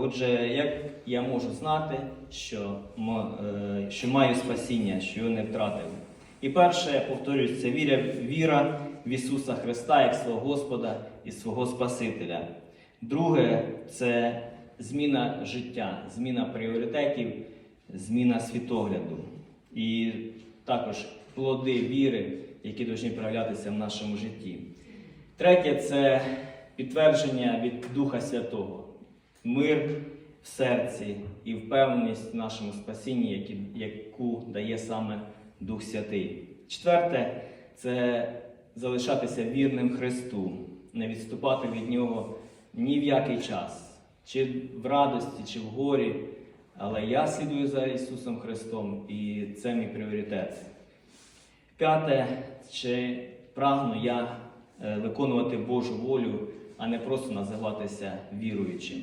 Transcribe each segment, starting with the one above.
Отже, як я можу знати, що, е, що маю спасіння, що його не втратив? І перше, я повторюсь, це віра, віра в Ісуса Христа як свого Господа і свого Спасителя. Друге це зміна життя, зміна пріоритетів, зміна світогляду. І також плоди віри, які повинні проявлятися в нашому житті. Третє це підтвердження від Духа Святого, мир в серці і впевненість в нашому спасінні, яку дає саме Дух Святий. Четверте це залишатися вірним Христу, не відступати від Нього ні в який час, чи в радості, чи в горі. Але я слідую за Ісусом Христом, і це мій пріоритет. П'яте, чи прагну я е, виконувати Божу волю, а не просто називатися віруючим.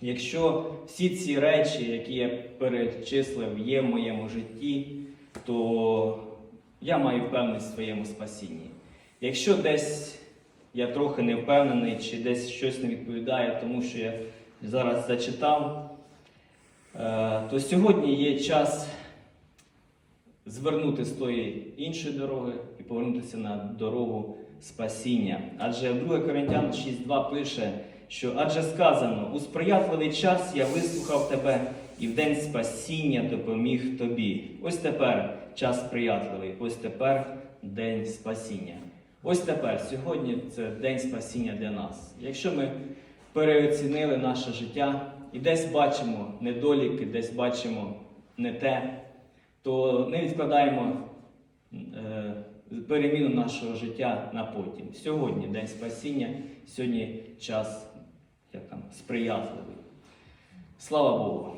Якщо всі ці речі, які я перечислив, є в моєму житті, то я маю впевненість в своєму спасінні. Якщо десь я трохи не впевнений, чи десь щось не відповідає тому, що я зараз зачитав, е, то сьогодні є час звернути з тої іншої дороги і повернутися на дорогу спасіння. Адже 2 Коринтян 6.2 пише, що адже сказано, у сприятливий час я вислухав тебе і в день спасіння допоміг тобі. Ось тепер час сприятливий, ось тепер день спасіння. Ось тепер, сьогодні це день спасіння для нас. Якщо ми переоцінили наше життя і десь бачимо недоліки, десь бачимо не те, то не відкладаємо е, переміну нашого життя на потім. Сьогодні день спасіння, сьогодні час сприятливий. Слава Богу!